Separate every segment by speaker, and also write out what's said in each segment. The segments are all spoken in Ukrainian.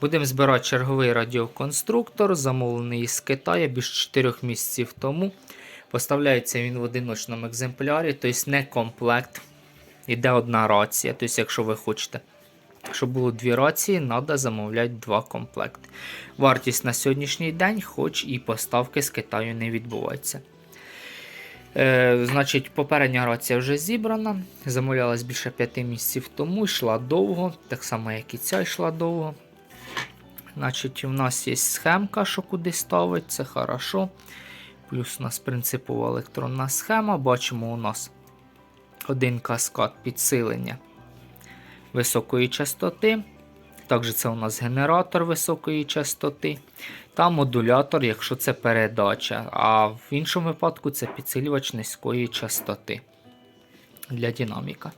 Speaker 1: Будемо збирати черговий радіоконструктор, замовлений з Китаю більш 4 місяців тому. Поставляється він в одиночному екземплярі, тобто не комплект. Іде одна рація. Тобто, якщо ви хочете, щоб було дві рації, треба замовляти два комплекти. Вартість на сьогоднішній день, хоч і поставки з Китаю не відбуваються. Е, значить, попередня рація вже зібрана. Замовлялась більше 5 місяців тому, йшла довго, так само, як і ця йшла довго. Значить, у нас є схемка, що куди ставить, це хорошо. Плюс у нас принципова електронна схема. Бачимо, у нас один каскад підсилення високої частоти. Також це у нас генератор високої частоти та модулятор, якщо це передача. А в іншому випадку це підсилювач низької частоти для динаміка.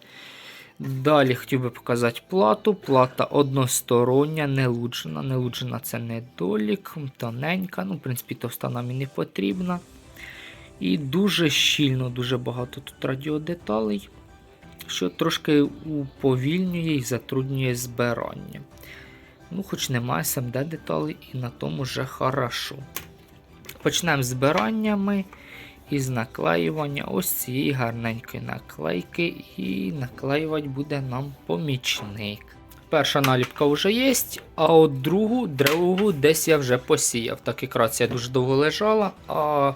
Speaker 1: Далі хотів би показати плату. Плата одностороння, не луджена. Не луджена це недолік, тоненька. Ну, в принципі, товста нам і не потрібна. І дуже щільно, дуже багато тут радіодеталей, що трошки уповільнює і затруднює збирання. Ну, хоч немає SMD деталей, і на тому вже хорошо. Почнемо з збираннями і з наклеювання ось цієї гарненької наклейки, і наклеювати буде нам помічник. Перша наліпка вже є, а от другу, другу десь я вже посіяв. Так якраз я дуже довго лежала, а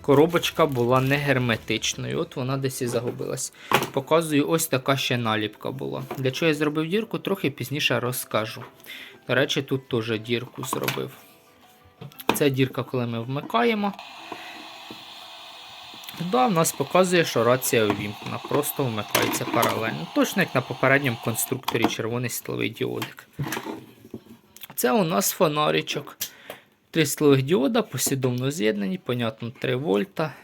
Speaker 1: коробочка була не герметичною. От вона десь і загубилась. Показую, ось така ще наліпка була. Для чого я зробив дірку, трохи пізніше розкажу. До речі, тут теж дірку зробив. Це дірка, коли ми вмикаємо. Да, в нас показує, що рація увімкнена, просто вмикається паралельно. Точно як на попередньому конструкторі червоний світловий діодик. Це у нас фонаричок. Три світлових діода послідовно з'єднані, понятно, 3 вольта.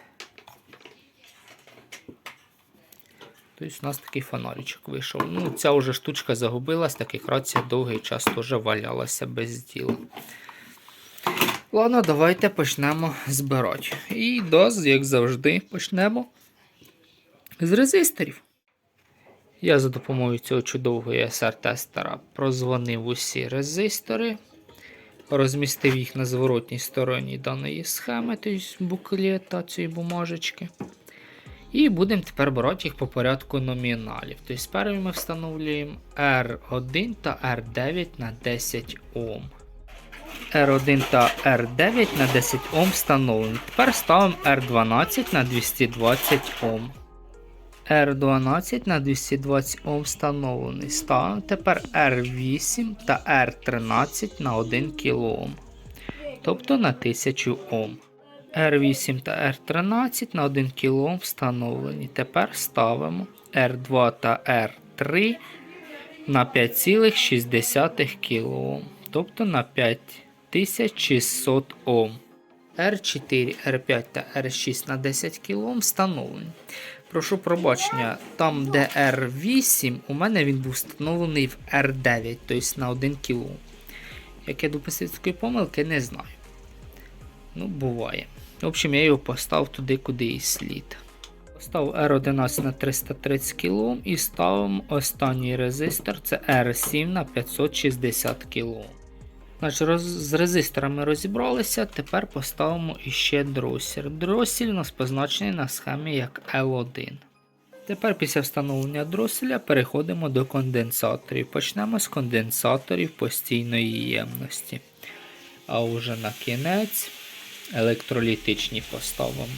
Speaker 1: Тобто у нас такий фонаричок вийшов. Ну, Ця вже штучка загубилась, так як рація довгий час теж валялася без діла. Ладно, давайте почнемо збирати. І доз, як завжди, почнемо з резисторів. Я за допомогою цього чудового ESR-тестера прозвонив усі резистори, розмістив їх на зворотній стороні даної схеми, тобто буклета цієї бумажечки. І будемо тепер брати їх по порядку номіналів. Тобто спершу ми встановлюємо R1 та R9 на 10 Ом. R1 та R9 на 10 Ом встановлені. Тепер ставимо R12 на 220 Ом. R12 на 220 Ом встановлений. Ставимо тепер R8 та R13 на 1 кОм. Тобто на 1000 Ом. R8 та R13 на 1 кОм встановлені. Тепер ставимо R2 та R3 на 5,6 кОм. Тобто на 5600 Ом. R4, R5 та R6 на 10 кОм встановлені. Прошу пробачення, там, де R8, у мене він був встановлений в R9, тобто на 1 кОм. Як я допустив такої помилки, не знаю. Ну, буває. В общем, я його поставив туди, куди і слід. Поставив R11 на 330 кОм і ставимо останній резистор, це R7 на 560 кОм. Значить, роз, з резисторами розібралися, тепер поставимо іще дросіль. Дросіль у нас позначений на схемі як L1. Тепер після встановлення дроселя переходимо до конденсаторів. Почнемо з конденсаторів постійної ємності. А уже на кінець електролітичні поставимо.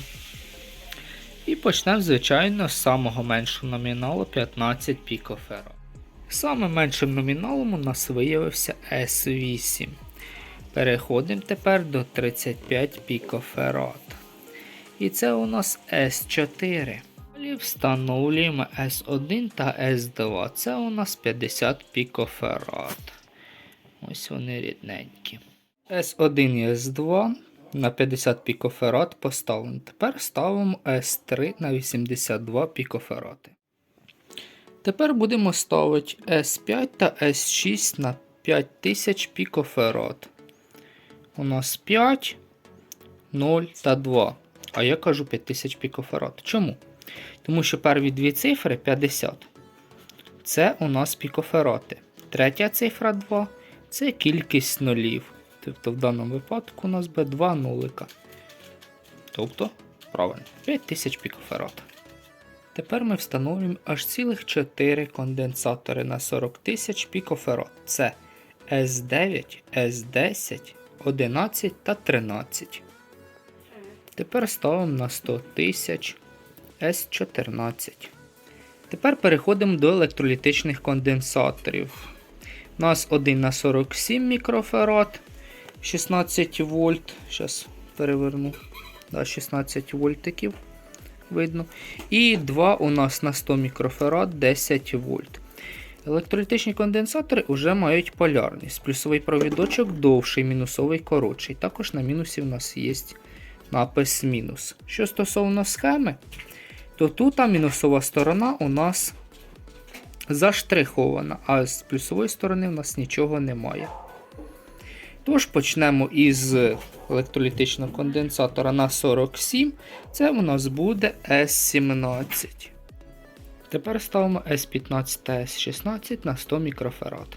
Speaker 1: І почнемо, звичайно, з самого меншого номіналу 15 пікоферад. Самим меншим номіналом у нас виявився S8. Переходимо тепер до 35 пікоферад. І це у нас S4. Далі встановлюємо S1 та S2. Це у нас 50 пікоферад. Ось вони рідненькі. S1 і S2 на 50 пікоферад поставлено. Тепер ставимо S3 на 82 пікоферади. Тепер будемо ставити S5 та S6 на 5000 пікоферад. У нас 5, 0 та 2. А я кажу 5000 пікоферад. Чому? Тому що перві дві цифри 50. Це у нас пікоферади. Третя цифра 2 це кількість нулів. Тобто в даному випадку у нас буде 2 нулика. Тобто, правильно, 5000 пікофарад. Тепер ми встановлюємо аж цілих 4 конденсатори на 40 тисяч пікофарад. Це S9, S10, 11 та 13. Тепер ставимо на 100 тисяч S14. Тепер переходимо до електролітичних конденсаторів. У нас один на 47 мікрофарад, 16 вольт. Зараз переверну. Да, 16 вольтиків видно. І два у нас на 100 мікрофарад 10 вольт. Електролітичні конденсатори вже мають полярність. Плюсовий провідочок довший, мінусовий коротший. Також на мінусі у нас є напис мінус. Що стосовно схеми, то тут мінусова сторона у нас заштрихована, а з плюсової сторони у нас нічого немає. Тож почнемо із електролітичного конденсатора на 47. Це у нас буде S17. Тепер ставимо S15 та S16 на 100 мікрофарад.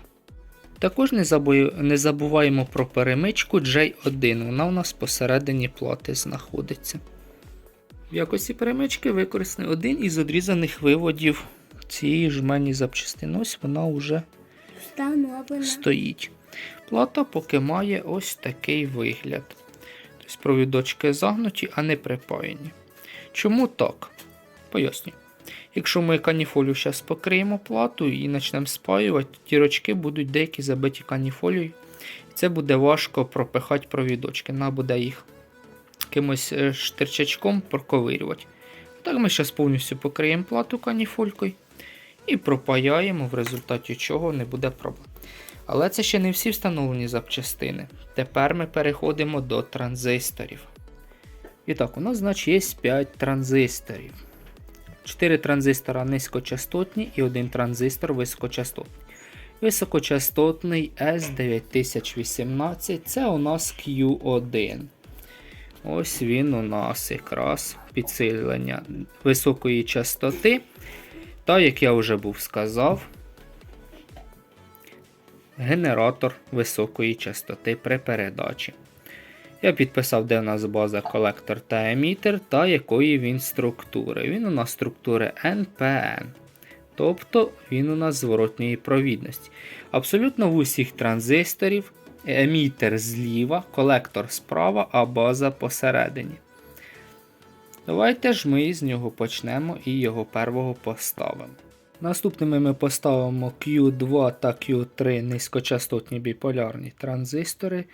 Speaker 1: Також не, забу... не забуваємо про перемичку J1, вона у нас посередині плати знаходиться. В якості перемички використаний один із одрізаних виводів цієї жмені запчастини. Ось вона вже стоїть. Плата поки має ось такий вигляд. Тобто провідочки загнуті, а не припаяні. Чому так? Поясню. Якщо ми каніфолію зараз покриємо плату і почнемо спаювати, дірочки будуть деякі забиті каніфолією. І це буде важко пропихати провідочки. Треба буде їх якимось е, штирчачком проковирювати. Так ми зараз повністю покриємо плату каніфолькою і пропаяємо, в результаті чого не буде проблем. Але це ще не всі встановлені запчастини. Тепер ми переходимо до транзисторів. І так, у нас, значить, є 5 транзисторів. 4 транзистора низькочастотні і один транзистор високочастотний. Високочастотний S9018 це у нас Q1. Ось він у нас якраз підсилення високої частоти. Та, як я вже був сказав, генератор високої частоти при передачі. Я підписав, де у нас база колектор та емітер, та якої він структури. Він у нас структури NPN. Тобто він у нас зворотньої провідності. Абсолютно в усіх транзисторів емітер зліва, колектор справа, а база посередині. Давайте ж ми з нього почнемо і його первого поставимо. Наступними ми поставимо Q2 та Q3 низькочастотні біполярні транзистори,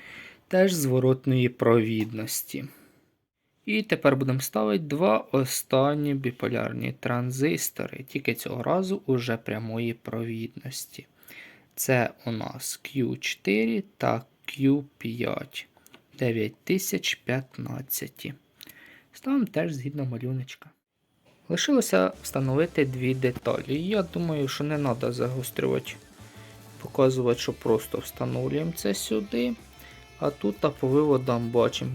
Speaker 1: теж зворотної провідності. І тепер будемо ставити два останні біполярні транзистори, тільки цього разу уже прямої провідності. Це у нас Q4 та Q5 9015. Ставимо теж згідно малюночка. Лишилося встановити дві деталі. Я думаю, що не треба загострювати, показувати, що просто встановлюємо це сюди. А тут по виводам бачимо,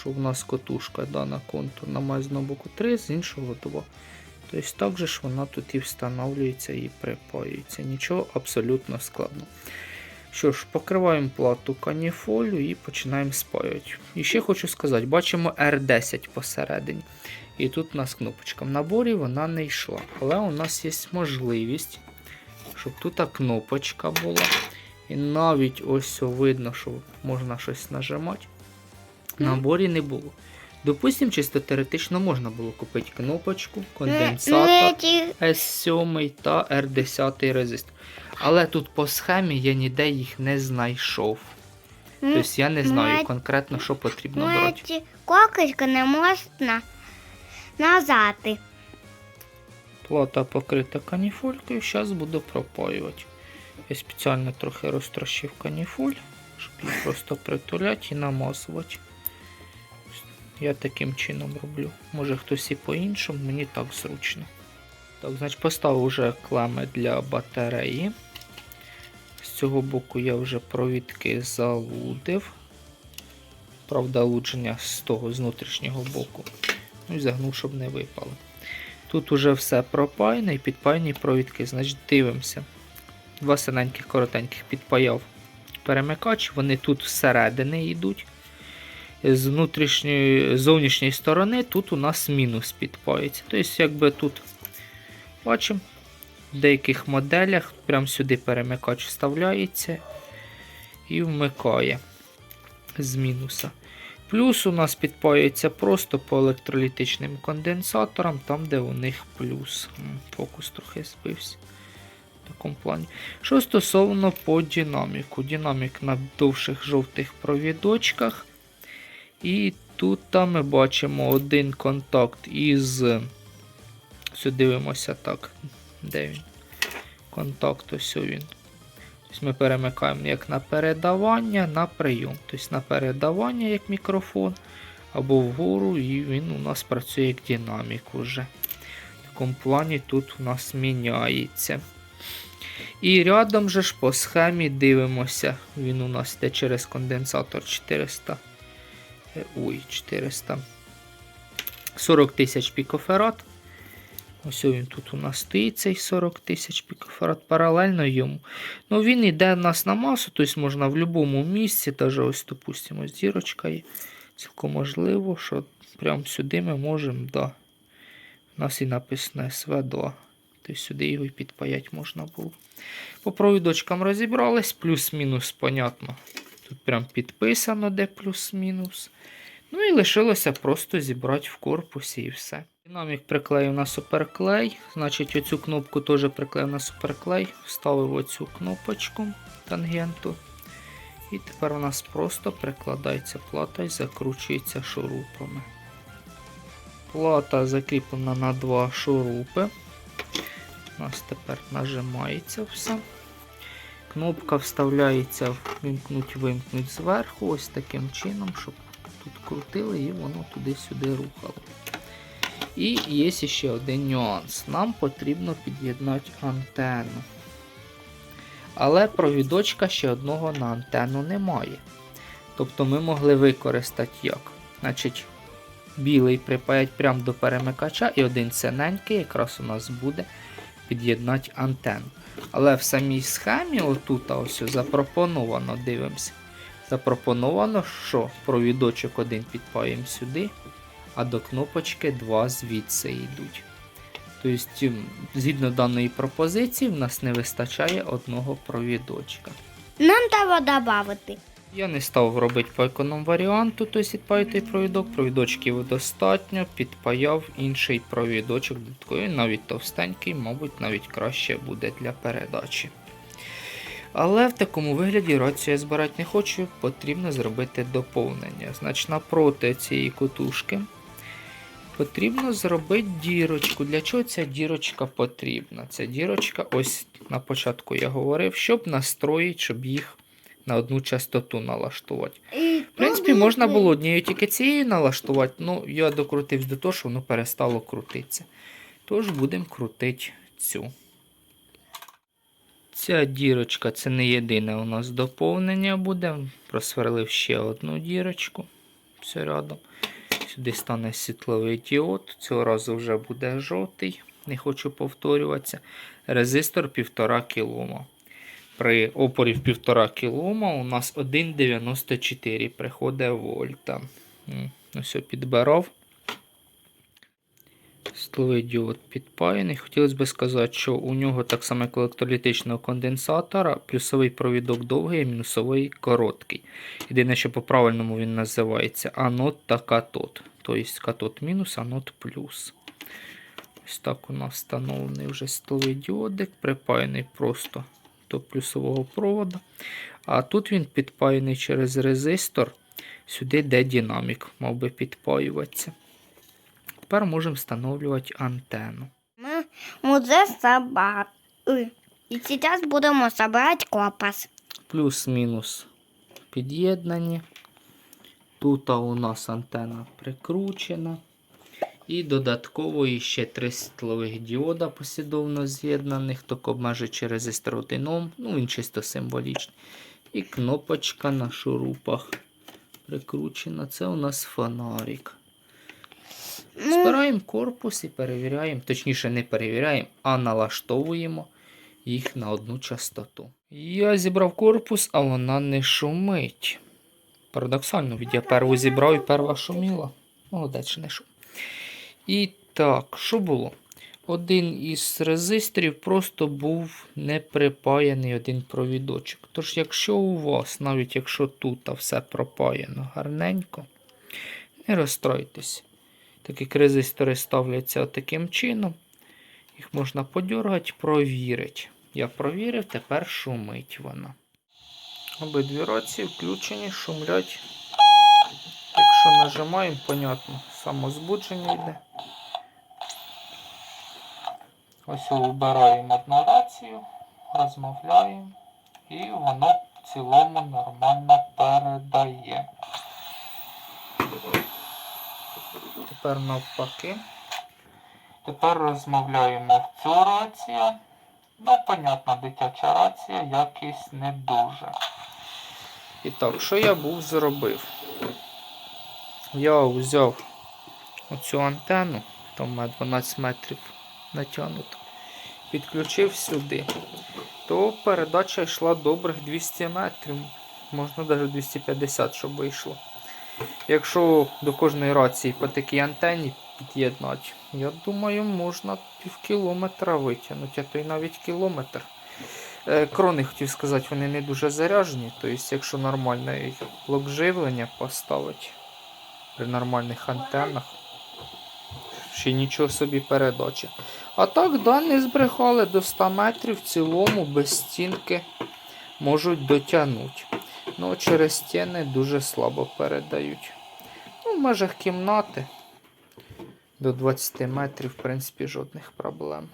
Speaker 1: що в нас котушка дана контурна має з одного боку 3, з іншого 2. Тобто так же ж вона тут і встановлюється і припаюється. Нічого абсолютно складного. Що ж, покриваємо плату каніфолю і починаємо спаювати. І ще хочу сказати, бачимо R10 посередині. І тут у нас кнопочка. В наборі вона не йшла. Але у нас є можливість, щоб тут кнопочка була. І навіть ось видно, що можна щось нажимати. В наборі не було. Допустимо, чисто теоретично можна було купити кнопочку, конденсатор. S7 та R10 резистор. Але тут по схемі я ніде їх не знайшов. Тобто я не знаю конкретно, що потрібно брати.
Speaker 2: Ці кокочки не можна назад.
Speaker 1: Плата покрита каніфолькою, зараз буду пропаювати. Я спеціально трохи розтрощив каніфоль, щоб її просто притуляти і намазувати. Я таким чином роблю. Може хтось і по-іншому, мені так зручно. Так, значить, поставив вже клеми для батареї. З цього боку я вже провідки залудив. Правда, лудження з того, з внутрішнього боку. Ну і загнув, щоб не випало. Тут уже все пропаяне і підпаяні провідки. Значить, дивимося. Два синеньких коротеньких підпаяв перемикач, вони тут всередини йдуть. З внутрішньої, зовнішньої сторони тут у нас мінус підпається. Тобто, якби тут бачимо, в деяких моделях прямо сюди перемикач вставляється і вмикає з мінуса. Плюс у нас підпаюється просто по електролітичним конденсаторам, там, де у них плюс. Фокус трохи збився. В такому плані. Що стосовно по динаміку. Динамік на довших жовтих провідочках. І тут там ми бачимо один контакт із. Все дивимося так. Де він? Контакт, ось він. Тобто ми перемикаємо як на передавання, на прийом. Тобто на передавання як мікрофон, або вгору, і він у нас працює як динамік уже. В такому плані тут у нас міняється. І рядом же ж по схемі дивимося. Він у нас йде через конденсатор 400. е, Ой, 400. 40 тисяч пікоферат. Ось він тут у нас стоїть цей 40 тисяч пікофарад паралельно йому. Ну він йде в нас на масу, тобто можна в будь-якому місці, навіть ось, допустимо, зірочка є. Цілком можливо, що прямо сюди ми можемо, да. У нас і написано СВ2. Тобто сюди його і підпаяти можна було. По провідочкам розібрались, плюс-мінус, понятно. Тут прям підписано, де плюс-мінус. Ну і лишилося просто зібрати в корпусі і все. Динамік приклеїв на суперклей. Значить, оцю кнопку теж приклеїв на суперклей. Вставив оцю кнопочку тангенту. І тепер у нас просто прикладається плата і закручується шурупами. Плата закріплена на два шурупи. У нас тепер нажимається все. Кнопка вставляється вимкнуть-вимкнуть зверху, ось таким чином, щоб тут крутили і воно туди-сюди рухало. І є ще один нюанс. Нам потрібно під'єднати антенну. Але провідочка ще одного на антенну немає. Тобто ми могли використати як? Значить, білий припаять прямо до перемикача, і один синенький якраз у нас буде під'єднати антенну. Але в самій схемі, отут ось запропоновано, дивимося. Запропоновано, що провідочок один підпаємо сюди, а до кнопочки два звідси йдуть. Тобто, згідно даної пропозиції, в нас не вистачає одного провідочка.
Speaker 2: Нам треба додати.
Speaker 1: Я не став робити по економ варіанту, тобто відпаяти провідок, провідочків достатньо, підпаяв інший провідочок додатковий, навіть товстенький, мабуть, навіть краще буде для передачі. Але в такому вигляді рацію я збирати не хочу, потрібно зробити доповнення. Значить, напроти цієї котушки потрібно зробити дірочку. Для чого ця дірочка потрібна? Ця дірочка, ось на початку я говорив, щоб настроїти, щоб їх на одну частоту налаштувати. В принципі, можна було однією тільки цією налаштувати, але я докрутився до того, що воно перестало крутитися. Тож будемо крутити цю. Ця дірочка це не єдине у нас доповнення буде. Просверлив ще одну дірочку. Все рядом. Сюди стане світловий діод. Цього разу вже буде жовтий. Не хочу повторюватися. Резистор 1,5 кОм. При опорі в 1,5 кОм у нас 1,94 приходить вольта. Ось підбирав. Світловий діод підпаяний. Хотілося б сказати, що у нього так само як електролітичного конденсатора, плюсовий провідок довгий, а мінусовий короткий. Єдине, що по-правильному він називається анод та катод. Тобто катод мінус, анод плюс. Ось так у нас встановлений вже діодик, припаяний просто до плюсового проводу. А тут він підпаяний через резистор, сюди де динамік мав би підпаюватися. Тепер можемо встановлювати антенну.
Speaker 2: Ми вже собрали. І зараз будемо собирати корпус.
Speaker 1: Плюс-мінус під'єднані. Тут у нас антенна прикручена. І додатково ще три світлових діода послідовно з'єднаних, тільки обмежуючи резистор 1 ну він чисто символічний. І кнопочка на шурупах прикручена. Це у нас фонарик.
Speaker 2: Ну,
Speaker 1: Збираємо корпус і перевіряємо, точніше, не перевіряємо, а налаштовуємо їх на одну частоту. Я зібрав корпус, а вона не шумить. Парадоксально, від я перву зібрав і перва шуміла. Молодець, не шум. І так, що було? Один із резисторів просто був не припаяний один провідочок. Тож, якщо у вас, навіть якщо тут все пропаяно гарненько, не розстройтесь. Так як резистори ставляться таким чином, їх можна подергати, провірити. Я провірив, тепер шумить вона. Обидві рації включені, шумлять. Якщо нажимаємо, понятно, самозбудження йде. Ось вибираємо одну рацію, розмовляємо, і воно в цілому нормально передає. Тепер навпаки. Тепер розмовляємо в цю рацію. Ну, понятно, дитяча рація, якість не дуже. І так, що я був зробив? Я взяв оцю антенну, там у мене 12 метрів натягнуто, підключив сюди, то передача йшла добрих 200 метрів, можна навіть 250, щоб вийшло. Якщо до кожної рації по такій антенні під'єднати, я думаю, можна пів кілометра витягнути, а то й навіть кілометр. Е, Крони, хотів сказати, вони не дуже заряжені, тобто, якщо нормальний блок живлення поставити при нормальних антеннах, ще нічого собі передачі. А так, да, збрехали до 100 метрів в цілому без стінки можуть дотягнути. Ну, через стіни дуже слабо передають. Ну, в межах кімнати до 20 метрів, в принципі, жодних проблем.